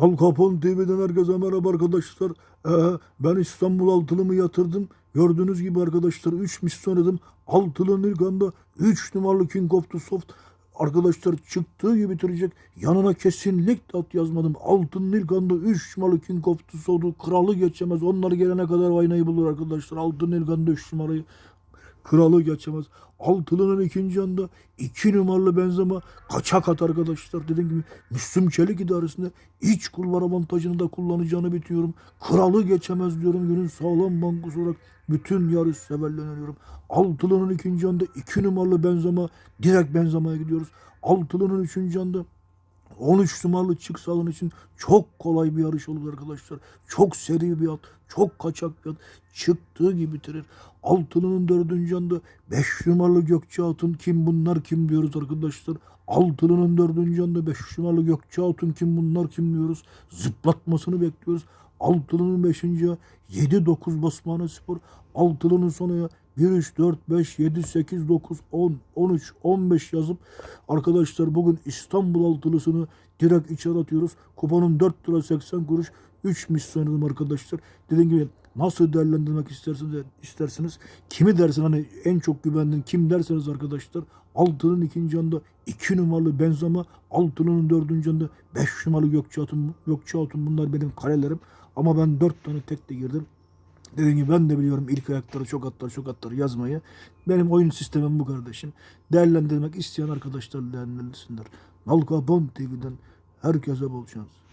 Al Capone TV'den herkese merhaba arkadaşlar. Ee, ben İstanbul altılımı yatırdım. Gördüğünüz gibi arkadaşlar 3 misyon oynadım. Altılının ilk anda 3 numaralı King of the Soft arkadaşlar çıktığı gibi bitirecek. Yanına kesinlikle at yazmadım. Altının ilk anda 3 numaralı King of the Soft'u kralı geçemez. Onlar gelene kadar aynayı bulur arkadaşlar. Altının ilk anda 3 numarayı kralı geçemez. Altılının ikinci anda iki numaralı benzema kaçak at arkadaşlar. Dediğim gibi Müslüm Çelik idaresinde iç kulvar avantajını da kullanacağını bitiyorum. Kralı geçemez diyorum. Günün sağlam bankası olarak bütün yarış severlerine öneriyorum. Altılının ikinci anda iki numaralı benzema direkt benzemaya gidiyoruz. Altılının üçüncü anda 13 numaralı çık salın için çok kolay bir yarış olur arkadaşlar. Çok seri bir at, çok kaçak bir at. Çıktığı gibi bitirir. Altılının dördüncü anda 5 numaralı Gökçe Hatun kim bunlar kim diyoruz arkadaşlar. Altılının dördüncü anda 5 numaralı Gökçe Hatun kim bunlar kim diyoruz. Zıplatmasını bekliyoruz. Altılının beşinci 7-9 Basmane Spor. Altılının sonu 1, 3, 4, 5, 7, 8, 9, 10, 13, 15 yazıp arkadaşlar bugün İstanbul altılısını direkt içeri atıyoruz. Kupanın 4 lira 80 kuruş 3 misyon arkadaşlar. Dediğim gibi nasıl değerlendirmek isterseniz, isterseniz kimi dersin hani en çok güvendiğin kim derseniz arkadaşlar altının ikinci anda 2 numaralı Benzema altının dördüncü anda 5 numaralı Gökçe Hatun, Gökçe Hatun bunlar benim kalelerim. Ama ben 4 tane tek de girdim. Dediğim gibi ben de biliyorum ilk ayakları çok atlar çok atlar yazmayı. Benim oyun sistemim bu kardeşim. Değerlendirmek isteyen arkadaşlar değerlendirsinler. Nalka Bon TV'den herkese bol şans.